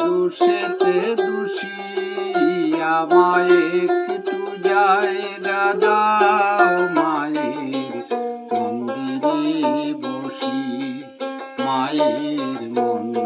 দোষেতে জায়গা মায়ের মন্দিরে বসি মায়ের মন্দিরে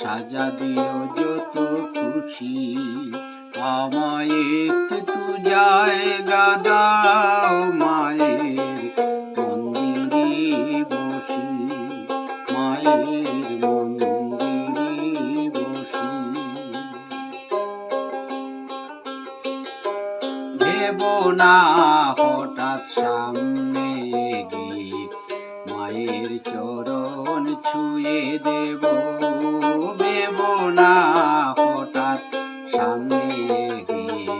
সাজা দিও যত খুশি। আমায় একটু জায়গা দাও মায়ের মন্দিরে বসি। মায়ের মন্দিরে বসি। দেব না হঠাৎ সামনে মায়ের চরণ ছুঁয়ে দেব দেব না হঠাৎ সামনে গিয়ে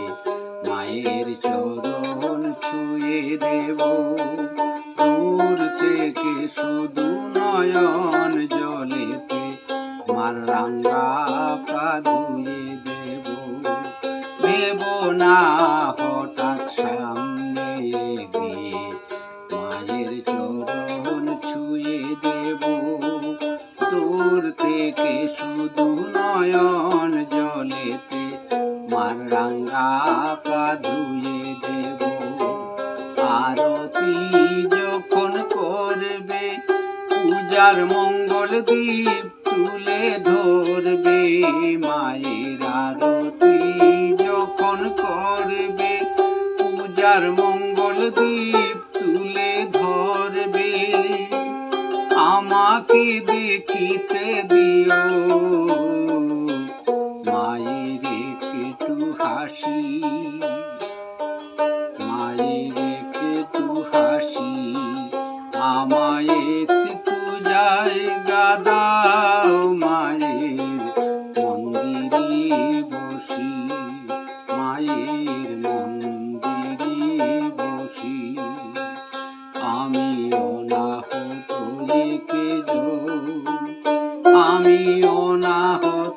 মায়ের চরণ ছুঁয়ে দেব, দূর থেকে শুধু নয়ন জলেতে মার রাঙ্গা পা ধুয়ে দেব। দেব না মার রাঙ্গা পা ধুয়ে দেব। আরতি যখন করবে, পূজার মঙ্গল দ্বীপ তুলে ধরবে। মায়ের আরতি যখন করবে, পূজার মঙ্গল দ্বীপ তুলে ধরবে। আমাকে দেখিতে দিও। হাসি মায়ের একটু হাসি আমায় একটু জায়গা দাও মায়ের মন্দিরে বসি। মায়ের মন্দিরে বসি। আমি অনাহত একজন আমি অনাহত একজন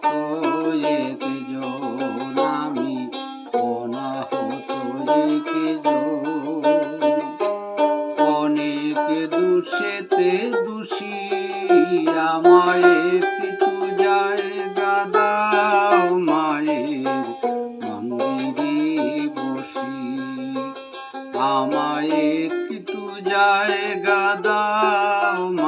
দোষেতে দোষী আমায় কিছু যায় দাও মায়ের মন্দিরে বসি। আমায় কিছু যায় মন্দিরে